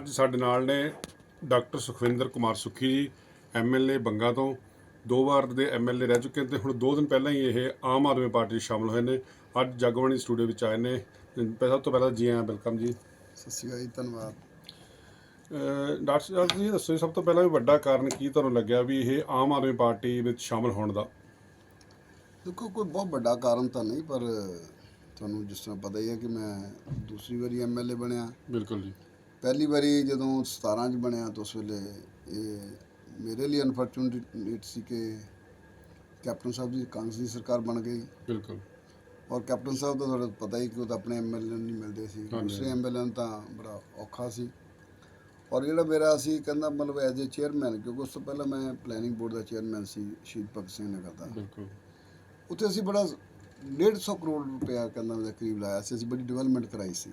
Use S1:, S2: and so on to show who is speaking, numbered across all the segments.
S1: ਅੱਜ ਸਾਡੇ ਨਾਲ ਨੇ ਡਾਕਟਰ ਸੁਖਵਿੰਦਰ ਕੁਮਾਰ ਸੁੱਖੀ ਜੀ ਐਮਐਲਏ ਬੰਗਾ ਤੋਂ। ਦੋ ਵਾਰ ਦੇ ਐਮਐਲਏ ਰਹਿ ਚੁੱਕੇ ਤੇ ਹੁਣ ਦੋ ਦਿਨ ਪਹਿਲਾਂ ਹੀ ਇਹ ਆਮ ਆਦਮੀ ਪਾਰਟੀ ਸ਼ਾਮਲ ਹੋਏ ਨੇ। ਅੱਜ ਜਗਬਾਣੀ ਸਟੂਡੀਓ ਵਿੱਚ ਆਏ ਨੇ। ਸਭ ਤੋਂ ਪਹਿਲਾਂ ਜੀ ਆਇਆਂ ਵੈਲਕਮ ਜੀ।
S2: ਸਤਿ ਸ਼੍ਰੀ ਅਕਾਲ ਜੀ ਧੰਨਵਾਦ।
S1: ਡਾਕਟਰ ਸਾਹਿਬ ਜੀ ਦੱਸੋ ਜੀ, ਸਭ ਤੋਂ ਪਹਿਲਾਂ ਵੀ ਵੱਡਾ ਕਾਰਨ ਕੀ ਤੁਹਾਨੂੰ ਲੱਗਿਆ ਵੀ ਇਹ ਆਮ ਆਦਮੀ ਪਾਰਟੀ ਵਿੱਚ ਸ਼ਾਮਲ ਹੋਣ ਦਾ?
S2: ਦੇਖੋ ਕੋਈ ਬਹੁਤ ਵੱਡਾ ਕਾਰਨ ਤਾਂ ਨਹੀਂ ਪਰ ਤੁਹਾਨੂੰ ਜਿਸ ਤਰ੍ਹਾਂ ਪਤਾ ਹੀ ਹੈ ਕਿ ਮੈਂ ਦੂਸਰੀ ਵਾਰੀ ਐਮਐਲਏ ਬਣਿਆ।
S1: ਬਿਲਕੁਲ ਜੀ।
S2: ਪਹਿਲੀ ਵਾਰੀ ਜਦੋਂ 17 ਚ ਬਣਿਆ ਤਾਂ ਉਸ ਵੇਲੇ ਇਹ ਮੇਰੇ ਲਈ ਅਨਫੋਰਚੂਨੇਟ ਸੀ ਕਿ ਕੈਪਟਨ ਸਾਹਿਬ ਦੀ ਕਾਂਗਰਸ ਦੀ ਸਰਕਾਰ ਬਣ ਗਈ।
S1: ਬਿਲਕੁਲ।
S2: ਔਰ ਕੈਪਟਨ ਸਾਹਿਬ ਦਾ ਤੁਹਾਨੂੰ ਪਤਾ ਹੀ ਕਿ ਉਹ ਤਾਂ ਆਪਣੇ ਐਮਐਲਏ ਨਹੀਂ ਮਿਲਦੇ ਸੀ। ਦੂਸਰੇ ਐਮਐਲਏ ਨੂੰ ਤਾਂ ਬੜਾ ਔਖਾ ਸੀ। ਔਰ ਜਿਹੜਾ ਮੇਰਾ ਸੀ ਕਹਿੰਦਾ ਮਤਲਬ ਐਜ਼ ਅ ਚੇਅਰਮੈਨ ਕਿਉਂਕਿ ਉਸ ਤੋਂ ਪਹਿਲਾਂ ਮੈਂ ਪਲੈਨਿੰਗ ਬੋਰਡ ਦਾ ਚੇਅਰਮੈਨ ਸੀ ਸ਼ਹੀਦ ਭਗਤ ਸਿੰਘ ਨਗਰ ਦਾ।
S1: ਬਿਲਕੁਲ।
S2: ਉੱਥੇ ਅਸੀਂ ਬੜਾ 150 ਕਰੋੜ ਰੁਪਇਆ ਕਹਿੰਦਾ ਉਹਦੇ ਕਰੀਬ ਲਾਇਆ ਸੀ। ਅਸੀਂ ਬੜੀ ਡਿਵੈਲਪਮੈਂਟ ਕਰਾਈ ਸੀ।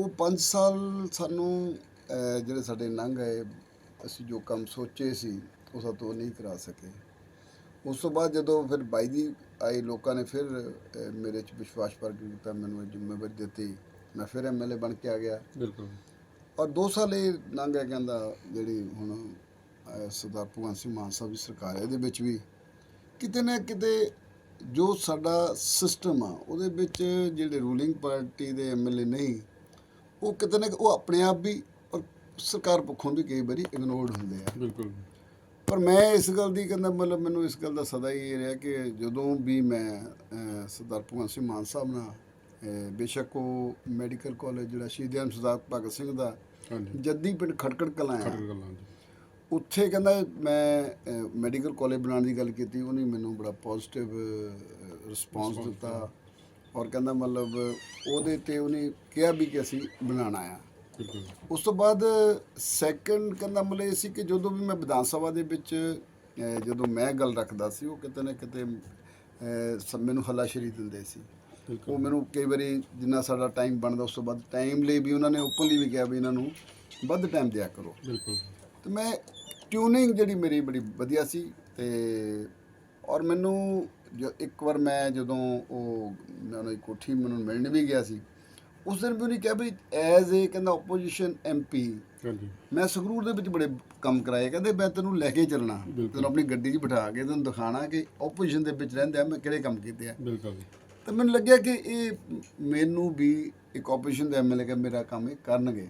S2: ਉਹ 5 ਸਾਲ ਸਾਨੂੰ ਜਿਹੜੇ ਸਾਡੇ ਲੰਘ ਗਏ ਅਸੀਂ ਜੋ ਕੰਮ ਸੋਚੇ ਸੀ ਉਹ ਸਾਤੋਂ ਨਹੀਂ ਕਰਾ ਸਕੇ। ਉਸ ਤੋਂ ਬਾਅਦ ਜਦੋਂ ਫਿਰ ਬਾਈ ਦੀ ਆਈ ਲੋਕਾਂ ਨੇ ਫਿਰ ਮੇਰੇ 'ਚ ਵਿਸ਼ਵਾਸ ਪ੍ਰਗਟ ਕੀਤਾ ਮੈਨੂੰ ਜ਼ਿੰਮੇਵਾਰੀ ਦਿੱਤੀ। ਮੈਂ ਫਿਰ ਐਮਐਲਏ ਬਣ ਕੇ ਆ ਗਿਆ।
S1: ਬਿਲਕੁਲ।
S2: ਔਰ 2 ਸਾਲ ਇਹ ਲੰਘ ਗਿਆ ਕਹਿੰਦਾ ਜਿਹੜੀ ਹੁਣ ਸਰਦਾਰ ਭਗਵੰਤ ਸਿੰਘ ਮਾਨ ਸਾਹਿਬ ਦੀ ਸਰਕਾਰ ਹੈ ਇਹਦੇ ਵਿੱਚ ਵੀ ਕਿਤੇ ਨਾ ਕਿਤੇ ਜੋ ਸਾਡਾ ਸਿਸਟਮ ਆ ਉਹਦੇ ਵਿੱਚ ਜਿਹੜੇ ਰੂਲਿੰਗ ਪਾਰਟੀ ਦੇ ਐਮਐਲਏ ਨਹੀਂ ਉਹ ਕਿਤੇ ਨਾ ਉਹ ਆਪਣੇ ਆਪ ਵੀ ਔਰ ਸਰਕਾਰ ਪੱਖੋਂ ਵੀ ਕਈ ਵਾਰੀ ਇਗਨੋਰਡ ਹੁੰਦੇ ਆ।
S1: ਬਿਲਕੁਲ।
S2: ਪਰ ਮੈਂ ਇਸ ਗੱਲ ਦੀ ਕਹਿੰਦਾ ਮਤਲਬ ਮੈਨੂੰ ਇਸ ਗੱਲ ਦਾ ਸਦਾ ਹੀ ਇਹ ਰਿਹਾ ਕਿ ਜਦੋਂ ਵੀ ਮੈਂ ਸਰਦਾਰ ਭਗਵੰਤ ਸਿੰਘ ਮਾਨ ਸਾਹਿਬ ਨਾਲ ਬੇਸ਼ੱਕ ਉਹ ਮੈਡੀਕਲ ਕਾਲਜ ਜਿਹੜਾ ਸ਼ਹੀਦ ਸਰਦਾਰ ਭਗਤ ਸਿੰਘ ਦਾ ਜੱਦੀ ਪਿੰਡ ਖਟਕੜ ਕਲਾਂ ਆ।
S1: ਜੀ
S2: ਉੱਥੇ ਕਹਿੰਦਾ ਮੈਂ ਮੈਡੀਕਲ ਕਾਲਜ ਬਣਾਉਣ ਦੀ ਗੱਲ ਕੀਤੀ ਉਹਨੇ ਮੈਨੂੰ ਬੜਾ ਪੋਜ਼ਿਟਿਵ ਰਿਸਪਾਂਸ ਦਿੱਤਾ। ਔਰ ਕਹਿੰਦਾ ਮਤਲਬ ਉਹਦੇ ਤੇ ਉਹਨੇ ਕਿਹਾ ਵੀ ਕਿ ਅਸੀਂ ਬਣਾਉਣਾ ਆ ਉਸ ਤੋਂ ਬਾਅਦ ਸੈਕੰਡ ਕਹਿੰਦਾ ਮਤਲਬ ਇਹ ਸੀ ਕਿ ਜਦੋਂ ਵੀ ਮੈਂ ਵਿਧਾਨ ਸਭਾ ਦੇ ਵਿੱਚ ਜਦੋਂ ਮੈਂ ਗੱਲ ਰੱਖਦਾ ਸੀ ਉਹ ਕਿਤੇ ਨਾ ਕਿਤੇ ਸਭ ਮੈਨੂੰ ਹੱਲਾਸ਼ੇਰੀ ਦਿੰਦੇ ਸੀ। ਉਹ ਮੈਨੂੰ ਕਈ ਵਾਰੀ ਜਿੰਨਾ ਸਾਡਾ ਟਾਈਮ ਬਣਦਾ ਉਸ ਤੋਂ ਬਾਅਦ ਟਾਈਮ ਲਈ ਵੀ ਉਹਨਾਂ ਨੇ ਓਪਨਲੀ ਵੀ ਕਿਹਾ ਵੀ ਇਹਨਾਂ ਨੂੰ ਵੱਧ ਟਾਈਮ ਦਿਆ ਕਰੋ।
S1: ਬਿਲਕੁਲ।
S2: ਤੇ ਮੈਂ ਟਿਊਨਿੰਗ ਜਿਹੜੀ ਮੇਰੀ ਬੜੀ ਵਧੀਆ ਸੀ ਤੇ ਔਰ ਮੈਨੂੰ ਜੋ ਇੱਕ ਵਾਰ ਮੈਂ ਜਦੋਂ ਉਹ ਉਹਨਾਂ ਦੀ ਕੋਠੀ ਮੈਨੂੰ ਮਿਲਣ ਵੀ ਗਿਆ ਸੀ ਉਸ ਦਿਨ ਵੀ ਉਹਨੇ ਕਿਹਾ ਵੀ ਐਜ਼ ਏ ਕਹਿੰਦਾ ਆਪੋਜੀਸ਼ਨ ਐਮਪੀ
S1: ਹਾਂਜੀ।
S2: ਮੈਂ ਸੰਗਰੂਰ ਦੇ ਵਿੱਚ ਬੜੇ ਕੰਮ ਕਰਾਏ ਕਹਿੰਦੇ ਮੈਂ ਤੈਨੂੰ ਲੈ ਕੇ ਚੱਲਣਾ। ਤੈਨੂੰ ਆਪਣੀ ਗੱਡੀ 'ਚ ਬਿਠਾ ਕੇ ਤੈਨੂੰ ਦਿਖਾਣਾ ਕਿ ਆਪੋਜੀਸ਼ਨ ਦੇ ਵਿੱਚ ਰਹਿੰਦੇ ਆ ਮੈਂ ਕਿਹੜੇ ਕੰਮ ਕੀਤੇ ਆ।
S1: ਬਿਲਕੁਲ।
S2: ਤਾਂ ਮੈਨੂੰ ਲੱਗਿਆ ਕਿ ਇਹ ਮੈਨੂੰ ਵੀ ਇੱਕ ਆਪੋਜੀਸ਼ਨ ਦੇ ਐਮਐਲਏ ਕਿ ਮੇਰਾ ਕੰਮ ਇਹ ਕਰਨਗੇ।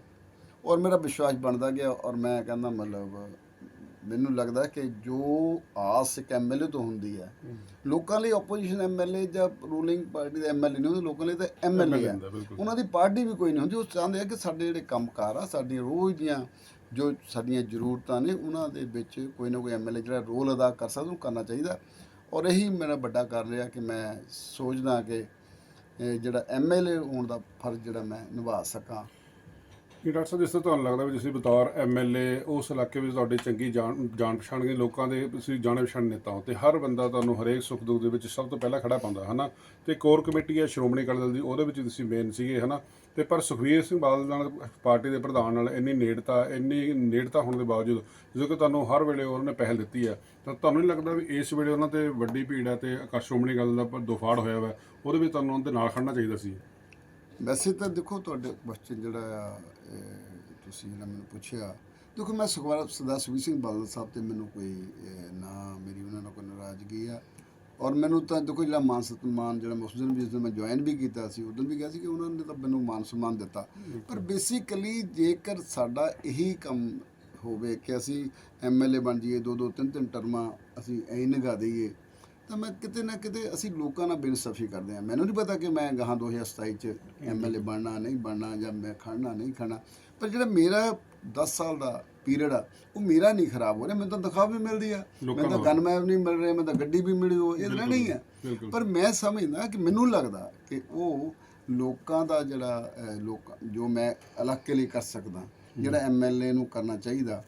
S2: ਔਰ ਮੇਰਾ ਵਿਸ਼ਵਾਸ ਬਣਦਾ ਗਿਆ ਔਰ ਮੈਂ ਕਹਿੰਦਾ ਮਤਲਬ ਮੈਨੂੰ ਲੱਗਦਾ ਕਿ ਜੋ ਆਸ ਇੱਕ ਐਮਐਲਏ ਤੋਂ ਹੁੰਦੀ ਹੈ ਲੋਕਾਂ ਲਈ ਆਪੋਜੀਸ਼ਨ ਐਮਐਲਏ ਜਾਂ ਰੂਲਿੰਗ ਪਾਰਟੀ ਦੇ ਐਮਐਲਏ ਨਹੀਂ ਹੁੰਦੇ ਲੋਕਾਂ ਲਈ ਤਾਂ ਐਮਐਲਏ
S1: ਬਿਲਕੁਲ।
S2: ਉਹਨਾਂ ਦੀ ਪਾਰਟੀ ਵੀ ਕੋਈ ਨਹੀਂ ਹੁੰਦੀ ਉਹ ਚਾਹੁੰਦੇ ਆ ਕਿ ਸਾਡੇ ਜਿਹੜੇ ਕੰਮਕਾਰ ਆ ਸਾਡੀਆਂ ਰੋਜ਼ ਦੀਆਂ ਜੋ ਸਾਡੀਆਂ ਜ਼ਰੂਰਤਾਂ ਨੇ ਉਹਨਾਂ ਦੇ ਵਿੱਚ ਕੋਈ ਨਾ ਕੋਈ ਐਮਐਲਏ ਜਿਹੜਾ ਰੋਲ ਅਦਾ ਕਰ ਸਕਦਾ ਉਹਨੂੰ ਕਰਨਾ ਚਾਹੀਦਾ। ਔਰ ਇਹੀ ਮੇਰਾ ਵੱਡਾ ਕਾਰਨ ਰਿਹਾ ਕਿ ਮੈਂ ਸੋਚਦਾ ਕਿ ਜਿਹੜਾ ਐਮਐਲਏ ਹੋਣ ਦਾ ਫਰਜ਼ ਜਿਹੜਾ ਮੈਂ ਨਿਭਾ ਸਕਾਂ।
S1: ਜੀ, ਡਾਕਟਰ ਸਾਹਿਬ, ਜਿਸ ਤਰ੍ਹਾਂ ਤੁਹਾਨੂੰ ਲੱਗਦਾ ਵੀ ਤੁਸੀਂ ਬਤੌਰ ਐਮਐਲਏ ਉਸ ਇਲਾਕੇ ਵਿੱਚ ਤੁਹਾਡੀ ਚੰਗੀ ਜਾਣ ਜਾਣ ਪਛਾਣ ਦੇ ਲੋਕਾਂ ਦੇ, ਤੁਸੀਂ ਜਾਣੇ ਪਛਾਣ ਨੇਤਾ ਹੋ ਤੇ ਹਰ ਬੰਦਾ ਤੁਹਾਨੂੰ ਹਰੇਕ ਸੁੱਖ ਦੁੱਖ ਦੇ ਵਿੱਚ ਸਭ ਤੋਂ ਪਹਿਲਾਂ ਖੜਾ ਪਾਉਂਦਾ, ਹਨਾ? ਤੇ ਕੋਰ ਕਮੇਟੀ ਹੈ ਸ਼੍ਰੋਮਣੀ ਅਕਾਲੀ ਦਲ ਦੀ, ਉਹਦੇ ਵਿੱਚ ਤੁਸੀਂ ਮੇਨ ਸੀਗੇ, ਹਨਾ? ਤੇ ਪਰ ਸੁਖਵੀਰ ਸਿੰਘ ਬਾਦਲ ਨਾਲ, ਪਾਰਟੀ ਦੇ ਪ੍ਰਧਾਨ ਨਾਲ ਇੰਨੀ ਨੇੜਤਾ ਇੰਨੀ ਨੇੜਤਾ ਹੋਣ ਦੇ ਬਾਵਜੂਦ, ਜਦੋਂ ਕਿ ਤੁਹਾਨੂੰ ਹਰ ਵੇਲੇ ਉਹਨਾਂ ਨੇ ਪਹਿਲ ਦਿੱਤੀ ਹੈ, ਤਾਂ ਤੁਹਾਨੂੰ ਨਹੀਂ ਲੱਗਦਾ ਵੀ ਇਸ ਵੇਲੇ ਉਹਨਾਂ ਤੇ ਵੱਡੀ ਭੀੜ ਹੈ ਤੇ ਆਕਾਸ਼ ਸ਼੍ਰੋਮਣੀ ਅਕਾਲੀ ਦਲ ਦਾ ਦੋਫਾੜ ਹੋਇਆ ਹੋਇਆ ਉਹਦੇ ਵਿੱਚ ਤੁਹਾਨੂੰ ਉਹਨਾਂ ਦੇ ਨਾਲ ਖੜਨਾ ਚਾਹੀਦਾ ਸੀ?
S2: ਵੈਸੇ ਤਾਂ ਦੇਖੋ ਤੁਹਾਡੇ ਕੁਐਸਚਨ ਜਿਹੜਾ ਆ ਤੁਸੀਂ ਜਿਹੜਾ ਮੈਨੂੰ ਪੁੱਛਿਆ ਦੇਖੋ ਮੈਂ ਸੁਖਵਾਰ ਸਰਦਾਰ ਸੁਖਬੀਰ ਸਿੰਘ ਬਾਦਲ ਸਾਹਿਬ ਤੇ ਮੈਨੂੰ ਕੋਈ ਨਾ ਮੇਰੀ ਉਹਨਾਂ ਨਾਲ ਕੋਈ ਨਾਰਾਜ਼ਗੀ ਆ। ਔਰ ਮੈਨੂੰ ਤਾਂ ਦੇਖੋ ਜਿਹੜਾ ਮਾਨ ਸਤਿਮਾਨ ਜਿਹੜਾ ਮੈਂ ਉਸ ਦਿਨ ਵੀ ਜਿਸ ਦਿਨ ਮੈਂ ਜੁਆਇਨ ਵੀ ਕੀਤਾ ਸੀ ਉਦੋਂ ਵੀ ਕਿਹਾ ਸੀ ਕਿ ਉਹਨਾਂ ਨੇ ਤਾਂ ਮੈਨੂੰ ਮਾਨ ਸਨਮਾਨ ਦਿੱਤਾ। ਪਰ ਬੇਸਿਕਲੀ ਜੇਕਰ ਸਾਡਾ ਇਹੀ ਕੰਮ ਹੋਵੇ ਕਿ ਅਸੀਂ ਐਮਐਲਏ ਬਣ ਜਾਈਏ ਦੋ ਦੋ ਤਿੰਨ ਤਿੰਨ ਟਰਮਾਂ ਅਸੀਂ ਐਂ ਨਿਗਾ ਦਈਏ ਤਾਂ ਮੈਂ ਕਿਤੇ ਨਾ ਕਿਤੇ ਅਸੀਂ ਲੋਕਾਂ ਨਾਲ ਬੇਇਨਸਾਫੀ ਕਰਦੇ ਹਾਂ। ਮੈਨੂੰ ਨਹੀਂ ਪਤਾ ਕਿ ਮੈਂ ਗਾਹਾਂ 2027 ਚ ਐਮਐਲਏ ਬਣਨਾ ਨਹੀਂ ਬਣਨਾ ਜਾਂ ਮੈਂ ਖੜਨਾ ਨਹੀਂ ਖੜਨਾ ਪਰ ਜਿਹੜਾ ਮੇਰਾ 10 ਸਾਲ ਦਾ ਪੀਰੀਅਡ ਆ ਉਹ ਮੇਰਾ ਨਹੀਂ ਖਰਾਬ ਹੋ ਰਿਹਾ। ਮੈਨੂੰ ਤਾਂ ਤਨਖਾਹ ਵੀ ਮਿਲਦੀ ਆ। ਮੈਨੂੰ ਤਾਂ
S1: ਨੂੰ।
S2: ਗਨਮੈਨ ਨਹੀਂ ਮਿਲ ਰਿਹਾ ਮੈਨੂੰ ਤਾਂ ਗੱਡੀ ਵੀ ਮਿਲੀ ਹੋ ਇਹ ਤਾਂ ਨਹੀਂ
S1: ਬਿਲਕੁਲ।
S2: ਪਰ ਮੈਂ ਸਮਝਦਾ ਕਿ ਮੈਨੂੰ ਲੱਗਦਾ ਕਿ ਉਹ ਲੋਕਾਂ ਦਾ ਜਿਹੜਾ ਲੋਕ ਜੋ ਮੈਂ ਇਲਾਕੇ ਲਈ ਕਰ ਸਕਦਾ ਜਿਹੜਾ ਐਮਐਲਏ ਨੂੰ ਕਰਨਾ ਚਾਹੀਦਾ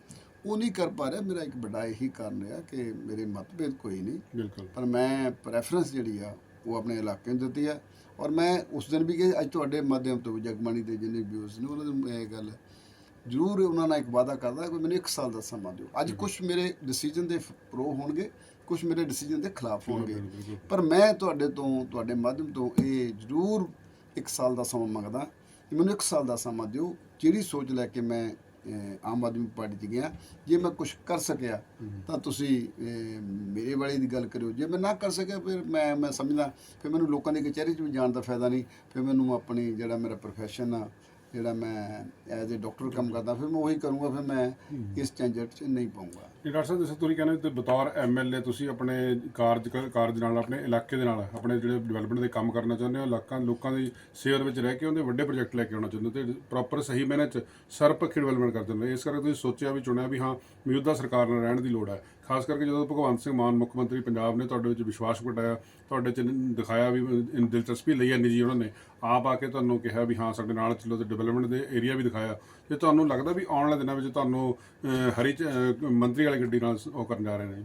S2: ਉਹ ਨਹੀਂ ਕਰ ਪਾ ਰਿਹਾ। ਮੇਰਾ ਇੱਕ ਵੱਡਾ ਇਹੀ ਕਾਰਨ ਰਿਹਾ ਕਿ ਮੇਰੇ ਮਤਭੇਦ ਕੋਈ ਨਹੀਂ।
S1: ਬਿਲਕੁਲ।
S2: ਪਰ ਮੈਂ ਪ੍ਰੈਫਰੈਂਸ ਜਿਹੜੀ ਆ ਉਹ ਆਪਣੇ ਇਲਾਕੇ ਨੂੰ ਦਿੱਤੀ ਆ। ਔਰ ਮੈਂ ਉਸ ਦਿਨ ਵੀ ਕਿ ਅੱਜ ਤੁਹਾਡੇ ਮਾਧਿਅਮ ਤੋਂ ਜਗਬਾਣੀ ਦੇ ਜਿੰਨੇ ਵਿਊਜ਼ ਨੇ ਉਹਨਾਂ ਨੂੰ ਇਹ ਗੱਲ ਜ਼ਰੂਰ ਉਹਨਾਂ ਨਾਲ ਇੱਕ ਵਾਅਦਾ ਕਰਦਾ ਕਿ ਮੈਨੂੰ 1 ਸਾਲ ਦਾ ਸਮਾਂ ਦਿਓ। ਅੱਜ ਕੁਝ ਮੇਰੇ ਡਿਸੀਜਨ ਦੇ ਪ੍ਰੋ ਹੋਣਗੇ ਕੁਝ ਮੇਰੇ ਡਿਸੀਜਨ ਦੇ ਖਿਲਾਫ ਹੋਣਗੇ। ਪਰ ਮੈਂ ਤੁਹਾਡੇ ਤੋਂ ਤੁਹਾਡੇ ਮਾਧਿਅਮ ਤੋਂ ਇਹ ਜ਼ਰੂਰ 1 ਸਾਲ ਦਾ ਸਮਾਂ ਮੰਗਦਾ ਕਿ ਮੈਨੂੰ 1 ਸਾਲ ਦਾ ਸਮਾਂ ਦਿਓ। ਜਿਹੜੀ ਸੋਚ ਲੈ ਕੇ ਮੈਂ ਆਮ ਆਦਮੀ ਪਾਰਟੀ 'ਚ ਗਿਆ। ਜੇ ਮੈਂ ਕੁਝ ਕਰ ਸਕਿਆ, ਤਾਂ ਤੁਸੀਂ ਮੇਰੇ ਵਾਲੇ ਦੀ ਗੱਲ ਕਰਿਓ। ਜੇ ਮੈਂ ਨਾ ਕਰ ਸਕਿਆ, ਫਿਰ ਮੈਂ ਮੈਂ ਸਮਝਦਾ। ਫਿਰ ਮੈਨੂੰ ਲੋਕਾਂ ਦੀ ਕਚਹਿਰੀ 'ਚ ਵੀ ਜਾਣ ਦਾ ਫਾਇਦਾ ਨਹੀਂ। ਫਿਰ ਮੈਨੂੰ ਆਪਣੀ ਜਿਹੜਾ ਮੇਰਾ ਪ੍ਰੋਫੈਸ਼ਨ ਆ ਜਿਹੜਾ ਮੈਂ ਐਜ਼ ਅ ਡਾਕਟਰ ਕੰਮ ਕਰਦਾ ਫਿਰ ਮੈਂ ਉਹੀ ਕਰੂੰਗਾ ਫਿਰ ਮੈਂ ਇਸ ਝੰਜਟ 'ਚ ਨਹੀਂ ਪਾਉਂਗਾ।
S1: ਇਹ ਡਾਕਟਰ ਸਾਹਿਬ ਜਿਵੇਂ ਤੁਸੀਂ ਕਹਿੰਦੇ ਤੇ ਬਤੌਰ ਐਮਐਲਏ ਤੁਸੀਂ ਆਪਣੇ ਕਾਰਜ ਕਾਰਜ ਨਾਲ ਆਪਣੇ ਇਲਾਕੇ ਦੇ ਨਾਲ ਆਪਣੇ ਜਿਹੜੇ ਡਿਵੈਲਪਮੈਂਟ ਦੇ ਕੰਮ ਕਰਨਾ ਚਾਹੁੰਦੇ ਹੋ ਇਲਾਕਾ ਲੋਕਾਂ ਦੀ ਸੇਵਾ ਵਿੱਚ ਰਹਿ ਕੇ ਉਹਦੇ ਵੱਡੇ ਪ੍ਰੋਜੈਕਟ ਲੈ ਕੇ ਆਉਣਾ ਚਾਹੁੰਦੇ ਹੋ ਤੇ ਪ੍ਰੋਪਰ ਸਹੀ ਮੈਨੇ ਚ ਸਰਪੱਖੀ ਡਿਵੈਲਪਮੈਂਟ ਕਰਦੇ ਹੋ। ਇਸ ਕਰਕੇ ਤੁਸੀਂ ਸੋਚਿਆ ਵੀ ਚੁਣਿਆ ਵੀ ਹਾਂ ਮੌਜੂਦਾ ਸਰਕਾਰ ਨਾਲ ਰਹਿਣ ਦੀ ਲੋੜ ਹੈ। ਖਾਸ ਕਰਕੇ ਜਦੋਂ ਭਗਵੰਤ ਸਿੰਘ ਮਾਨ ਮੁੱਖ ਮੰਤਰੀ ਪੰਜਾਬ ਨੇ ਤੁਹਾਡੇ ਵਿੱਚ ਵਿਸ਼ਵਾਸ ਘਟਾਇਆ ਤੁਹਾਡੇ ਚ ਦਿਖਾਇਆ ਵੀ ਇਨ, ਦਿਲਚਸਪੀ ਲਈ ਹੈ ਨਿੱਜੀ ਉਹਨਾਂ ਨੇ, ਆਪ ਆ ਕੇ ਤੁਹਾਨੂੰ ਕਿਹਾ ਵੀ ਹਾਂ ਸਾਡੇ ਨਾਲ ਚਲੋ ਤੇ ਡਿਵੈਲਪਮੈਂਟ ਦੇ ਏਰੀਆ ਵੀ ਦਿਖਾਇਆ। ਤੇ ਤੁਹਾਨੂੰ ਲੱਗਦਾ ਵੀ ਆਉਣ ਵਾਲੇ ਦਿਨਾਂ ਵਿੱਚ ਤੁਹਾਨੂੰ ਹਰੀ ਚ- ਮੰਤਰੀ ਵਾਲੀ ਗੱਡੀ ਨਾਲ ਉਹ ਕਰਨ ਜਾ ਰਹੇ ਨੇ?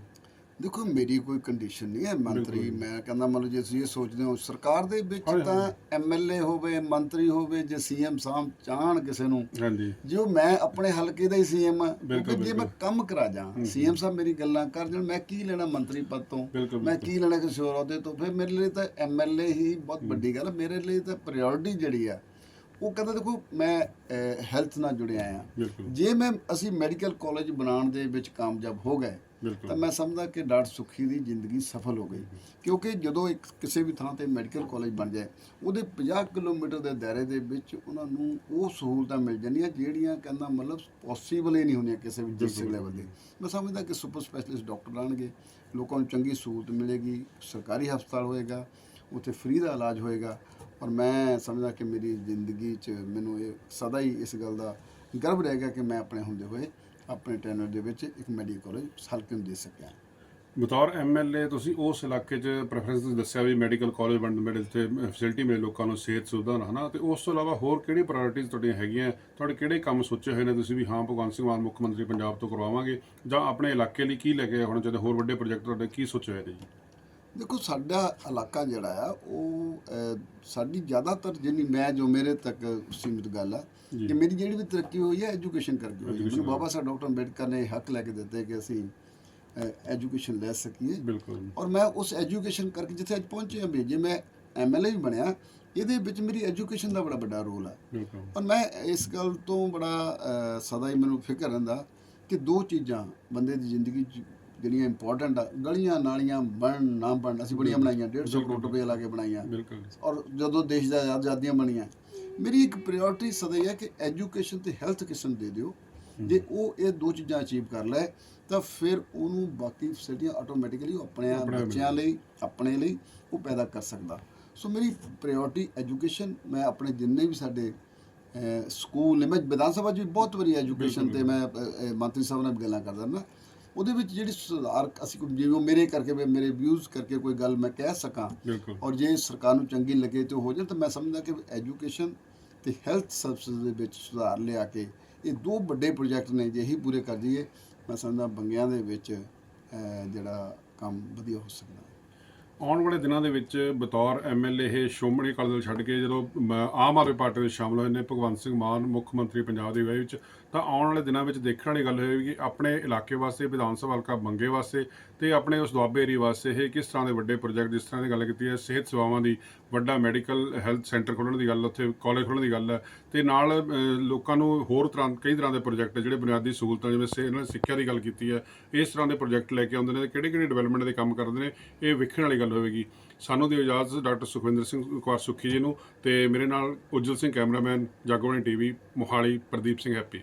S2: ਦੇਖੋ ਮੇਰੀ ਕੋਈ ਕੰਡੀਸ਼ਨ ਨਹੀਂ ਹੈ ਮੰਤਰੀ। ਮੈਂ ਕਹਿੰਦਾ ਮਤਲਬ ਜੇ ਤੁਸੀਂ ਇਹ ਸੋਚਦੇ ਹੋ ਸਰਕਾਰ ਦੇ ਵਿੱਚ ਤਾਂ ਐਮਐਲਏ ਹੋਵੇ ਮੰਤਰੀ ਹੋਵੇ ਜੇ ਸੀਐਮ ਸਾਹਿਬ ਚਾਹਣ ਕਿਸੇ ਨੂੰ
S1: ਹਾਂਜੀ।
S2: ਜੋ ਮੈਂ ਆਪਣੇ ਹਲਕੇ ਦਾ ਹੀ ਸੀਐਮ ਆ
S1: ਬਿਲਕੁਲ,
S2: ਜੇ ਮੈਂ ਕੰਮ ਕਰਾ ਜਾ ਸੀਐਮ ਸਾਹਿਬ ਮੇਰੀ ਗੱਲਾਂ ਕਰ ਜਾਣ ਮੈਂ ਕੀ ਲੈਣਾ ਮੰਤਰੀ ਪਦ ਤੋਂ? ਮੈਂ ਕੀ ਲੈਣਾ ਕਿਸੇ ਹੋਰ ਅਹੁਦੇ ਤੋਂ? ਫਿਰ ਮੇਰੇ ਲਈ ਤਾਂ ਐਮਐਲਏ ਹੀ ਬਹੁਤ ਵੱਡੀ ਗੱਲ। ਮੇਰੇ ਲਈ ਤਾਂ ਪ੍ਰਾਇੋਰਟੀ ਜਿਹੜੀ ਆ ਉਹ ਕਹਿੰਦਾ ਦੇਖੋ ਮੈਂ ਹੈਲਥ ਨਾਲ ਜੁੜਿਆ ਆ। ਜੇ ਮੈਂ ਅਸੀਂ ਮੈਡੀਕਲ ਕਾਲਜ ਬਣਾਉਣ ਦੇ ਵਿੱਚ ਕਾਮਯਾਬ ਹੋ ਗਏ ਤਾਂ ਮੈਂ ਸਮਝਦਾ ਕਿ ਡਾਕਟਰ ਸੁਖੀ ਦੀ ਜ਼ਿੰਦਗੀ ਸਫਲ ਹੋ ਗਈ। ਕਿਉਂਕਿ ਜਦੋਂ ਇੱਕ ਕਿਸੇ ਵੀ ਥਾਂ ਤੇ ਮੈਡੀਕਲ ਕਾਲਜ ਬਣ ਜਾਏ ਉਹਦੇ 50 ਕਿਲੋਮੀਟਰ ਦੇ ਦਾਇਰੇ ਦੇ ਵਿੱਚ ਉਹਨਾਂ ਨੂੰ ਉਹ ਸਹੂਲਤਾਂ ਮਿਲ ਜਾਂਦੀਆਂ ਜਿਹੜੀਆਂ ਕਹਿੰਦਾ ਮਤਲਬ ਪੋਸੀਬਲ ਹੀ ਨਹੀਂ ਹੁੰਦੀਆਂ ਕਿਸੇ ਵੀ ਡਿਸਟ੍ਰਿਕਟ ਲੈਵਲ ਤੇ ਮੈਂ ਸਮਝਦਾ ਕਿ ਸੁਪਰ ਸਪੈਸ਼ਲਿਸਟ ਡਾਕਟਰ ਆਣਗੇ ਲੋਕਾਂ ਨੂੰ ਚੰਗੀ ਸਹੂਲਤ ਮਿਲੇਗੀ ਸਰਕਾਰੀ ਹਸਪਤਾਲ ਹੋਏਗਾ ਉੱਥੇ ਫ੍ਰੀ ਦਾ ਇਲਾਜ ਹੋਏਗਾ। ਔਰ ਮੈਂ ਸਮਝਦਾ ਕਿ ਮੇਰੀ ਜ਼ਿੰਦਗੀ 'ਚ ਮੈਨੂੰ ਇਹ ਸਦਾ ਹੀ ਇਸ ਗੱਲ ਦਾ ਗਰਵ ਰਹੇਗਾ ਕਿ ਮੈਂ ਆਪਣੇ ਹੁੰਦੇ ਹੋਏ ਆਪਣੇ ਟੈਨਰ ਦੇ ਵਿੱਚ ਇੱਕ ਮੈਡੀਕਲ ਕਾਲਜ ਹਲਕੇ ਨੂੰ ਦੇ ਸਕਿਆ।
S1: ਬਤੌਰ ਐਮਐਲਏ ਤੁਸੀਂ ਉਸ ਇਲਾਕੇ 'ਚ ਪ੍ਰੈਫਰੈਂਸ ਦੱਸਿਆ ਵੀ ਮੈਡੀਕਲ ਕਾਲਜ ਬਣਨ ਮਿਲੇ ਤੇ ਫੈਸਿਲਿਟੀ ਮਿਲੇ ਲੋਕਾਂ ਨੂੰ, ਸਿਹਤ ਸੁਵਿਧਾ ਨਾਲ, ਹਨਾ? ਤੇ ਉਸ ਤੋਂ ਇਲਾਵਾ ਹੋਰ ਕਿਹੜੀ ਪ੍ਰਾਇੋਰਟੀਜ਼ ਤੁਹਾਡੀਆਂ ਹੈਗੀਆਂ? ਤੁਹਾਡੇ ਕਿਹੜੇ ਕੰਮ ਸੋਚੇ ਹੋਏ ਨੇ ਤੁਸੀਂ ਵੀ ਹਾਂ, ਭਗਵੰਤ ਸਿੰਘ ਮਾਨ ਮੁੱਖ ਮੰਤਰੀ ਪੰਜਾਬ ਤੋਂ ਕਰਵਾਵਾਂਗੇ? ਜਾਂ ਆਪਣੇ ਇਲਾਕੇ ਲਈ ਕੀ ਲੈ ਕੇ ਹੋਣਾ ਚਾਹੀਦਾ ਹੋਰ ਵੱਡੇ ਪ੍ਰੋਜੈਕਟ ਤੁਹਾਡੇ ਕੀ ਸੋਚੇ ਹੋਏ ਨੇ ਜੀ?
S2: ਦੇਖੋ ਸਾਡਾ ਇਲਾਕਾ ਜਿਹੜਾ ਆ ਉਹ ਸਾਡੀ ਜ਼ਿਆਦਾਤਰ ਜਿੰਨੀ ਮੈਂ ਜੋ ਮੇਰੇ ਤੱਕ ਸੀਮਿਤ ਗੱਲ ਆ। ਕਿ ਮੇਰੀ ਜਿਹੜੀ ਵੀ ਤਰੱਕੀ ਹੋਈ ਹੈ ਐਜੂਕੇਸ਼ਨ ਕਰਕੇ ਹੋਈ ਮੈਨੂੰ ਬਾਬਾ ਸਾਹਿਬ ਡਾਕਟਰ ਅੰਬੇਡਕਰ ਨੇ ਹੱਕ ਲੈ ਕੇ ਦਿੱਤੇ ਕਿ ਅਸੀਂ ਐਜੂਕੇਸ਼ਨ ਲੈ ਸਕੀਏ।
S1: ਬਿਲਕੁਲ
S2: ਔਰ ਮੈਂ ਉਸ ਐਜੂਕੇਸ਼ਨ ਕਰਕੇ ਜਿੱਥੇ ਅੱਜ ਪਹੁੰਚੇ ਹਾਂ ਜੇ ਮੈਂ ਐਮਐਲਏ ਵੀ ਬਣਿਆ ਇਹਦੇ ਵਿੱਚ ਮੇਰੀ ਐਜੂਕੇਸ਼ਨ ਦਾ ਬੜਾ ਵੱਡਾ ਰੋਲ ਆ। ਔਰ ਮੈਂ ਇਸ ਗੱਲ ਤੋਂ ਬੜਾ ਸਦਾ ਹੀ ਮੈਨੂੰ ਫਿਕਰ ਰਹਿੰਦਾ ਕਿ ਦੋ ਚੀਜ਼ਾਂ ਬੰਦੇ ਦੀ ਜ਼ਿੰਦਗੀ 'ਚ ਜਿਹੜੀਆਂ ਇੰਪੋਰਟੈਂਟ ਆ ਗਲੀਆਂ ਨਾਲੀਆਂ ਬਣ ਨਾ ਬਣ ਅਸੀਂ ਬੜੀਆਂ ਬਣਾਈਆਂ 150 ਕਰੋੜ ਰੁਪਏ ਲਾ ਕੇ ਬਣਾਈਆਂ।
S1: ਬਿਲਕੁਲ।
S2: ਔਰ ਜਦੋਂ ਦੇਸ਼ ਦਾ ਆਜ਼ਾਦੀਆਂ ਬਣੀਆਂ ਮੇਰੀ ਇੱਕ ਪ੍ਰਾਇੋਰਟੀ ਸਦਾ ਹੀ ਹੈ ਕਿ ਐਜੂਕੇਸ਼ਨ ਤੇ ਹੈਲਥ ਕਿਸਮ ਦੇ ਦਿਓ। ਜੇ ਉਹ ਇਹ ਦੋ ਚੀਜ਼ਾਂ ਅਚੀਵ ਕਰ ਲੈ ਤਾਂ ਫਿਰ ਉਹਨੂੰ ਬਾਕੀ ਫੈਸਿਲਿਟੀਆਂ ਆਟੋਮੈਟਿਕਲੀ ਆਪਣੇ ਆਪ
S1: ਆਪਣੇ ਆਪ
S2: ਬੱਚਿਆਂ ਲਈ ਆਪਣੇ ਲਈ ਉਹ ਪੈਦਾ ਕਰ ਸਕਦਾ। ਸੋ ਮੇਰੀ ਪ੍ਰਾਇੋਰਟੀ ਐਜੂਕੇਸ਼ਨ ਮੈਂ ਆਪਣੇ ਜਿੰਨੇ ਵੀ ਸਾਡੇ ਸਕੂਲ ਨੇ ਮੈਂ ਵਿਧਾਨ ਸਭਾ 'ਚ ਵੀ ਬਹੁਤ ਵਾਰੀ ਐਜੂਕੇਸ਼ਨ ਤੇ ਮੈਂ ਮੰਤਰੀ ਸਾਹਿਬ ਨਾਲ ਗੱਲਾਂ ਕਰਦਾ ਨਾ ਉਹਦੇ ਵਿੱਚ ਜਿਹੜੀ ਸੁਧਾਰ ਅਸੀਂ ਕੋਈ- ਜਿਵੇਂ ਮੇਰੇ ਕਰਕੇ ਮੇਰੇ ਵਿਊਜ਼ ਕਰਕੇ ਕੋਈ ਗੱਲ ਮੈਂ ਕਹਿ ਸਕਾਂ
S1: ਬਿਲਕੁਲ।
S2: ਔਰ ਜੇ ਸਰਕਾਰ ਨੂੰ ਚੰਗੀ ਲੱਗੇ ਤੇ ਉਹ ਹੋ ਜਾਏ ਤਾਂ ਮੈਂ ਸਮਝਦਾ ਕਿ ਐਜੂਕੇਸ਼ਨ ਤੇ ਹੈਲਥ ਸਰਵਿਸਿਜ਼ ਦੇ ਵਿੱਚ ਸੁਧਾਰ ਲਿਆ ਕੇ ਇਹ ਦੋ ਵੱਡੇ ਪ੍ਰੋਜੈਕਟ ਨੇ ਜੇ ਇਹੀ ਪੂਰੇ ਕਰ ਦਈਏ ਮੈਂ ਸਮਝਦਾ ਬੰਗਿਆਂ ਦੇ ਵਿੱਚ ਜਿਹੜਾ ਕੰਮ ਵਧੀਆ ਹੋ ਸਕਦਾ।
S1: ਆਉਣ ਵਾਲੇ ਦਿਨਾਂ ਦੇ ਵਿੱਚ ਬਤੌਰ ਐਮਐਲਏ ਇਹ ਸ਼੍ਰੋਮਣੀ ਅਕਾਲੀ ਦਲ ਛੱਡ ਕੇ ਜਦੋਂ ਮ, ਆਮ ਆਦਮੀ ਪਾਰਟੀ ਵਿੱਚ ਸ਼ਾਮਲ ਹੋਏ ਨੇ ਭਗਵੰਤ ਸਿੰਘ ਮਾਨ ਮੁੱਖ ਮੰਤਰੀ ਪੰਜਾਬ ਦੀ ਅਗਵਾਈ ਵਿੱਚ ਤਾਂ ਆਉਣ ਵਾਲੇ ਦਿਨਾਂ ਵਿੱਚ ਦੇਖਣ ਵਾਲੀ ਗੱਲ ਹੋਏਗੀ ਕਿ ਆਪਣੇ ਇਲਾਕੇ ਵਾਸਤੇ ਵਿਧਾਨ ਸਭਾ ਹਲਕਾ ਮੰਗੇ ਵਾਸਤੇ ਤੇ ਆਪਣੇ ਉਸ ਦੁਆਬੇ ਏਰੀਆ ਵਾਸਤੇ ਇਹ ਕਿਸ ਤਰ੍ਹਾਂ ਦੇ ਵੱਡੇ ਪ੍ਰੋਜੈਕਟ ਜਿਸ ਤਰ੍ਹਾਂ ਦੀ ਗੱਲ ਕੀਤੀ ਹੈ ਸਿਹਤ ਸੇਵਾਵਾਂ ਦੀ ਵੱਡਾ ਮੈਡੀਕਲ ਹੈਲਥ ਸੈਂਟਰ ਖੋਲ੍ਹਣ ਦੀ ਗੱਲ ਉੱਥੇ ਕਾਲਜ ਖੋਲ੍ਹਣ ਦੀ ਗੱਲ ਹੈ ਤੇ ਨਾਲ ਲੋਕਾਂ ਨੂੰ ਹੋਰ ਤਰ੍ਹਾਂ, ਕਈ ਤਰ੍ਹਾਂ ਦੇ ਪ੍ਰੋਜੈਕਟ ਜਿਹੜੇ ਬੁਨਿਆਦੀ ਸਹੂਲਤਾਂ, ਜਿਵੇਂ ਸੇ- ਇਹਨਾਂ ਨੇ ਸਿੱਖਿਆ ਦੀ ਗੱਲ ਕੀਤੀ ਹੈ, ਇਸ ਤਰ੍ਹਾਂ ਦੇ ਪ੍ਰੋਜੈਕਟ ਲੈ ਕੇ ਆਉਂਦੇ ਨੇ ਕਿਹੜੇ ਕਿਹੜੇ ਡਿਵੈਲਪਮੈਂਟ ਦੇ ਕੰਮ ਕਰਦੇ ਨੇ, ਇਹ ਵੇਖਣ ਵਾਲੀ ਗੱਲ ਹੋਵੇਗੀ। ਸਾਨੂੰ ਦੀ ਇਜਾਜ਼ਤ, ਡਾਕਟਰ ਸੁਖਵਿੰਦਰ ਸਿੰਘ, ਕੁਮਾਰ ਸੁੱਖੀ ਜੀ ਨੂੰ ਤੇ ਮੇਰੇ ਨਾਲ Ujjal Singh cameraman Jagoni TV, Mohali, Pradeep Singh happy.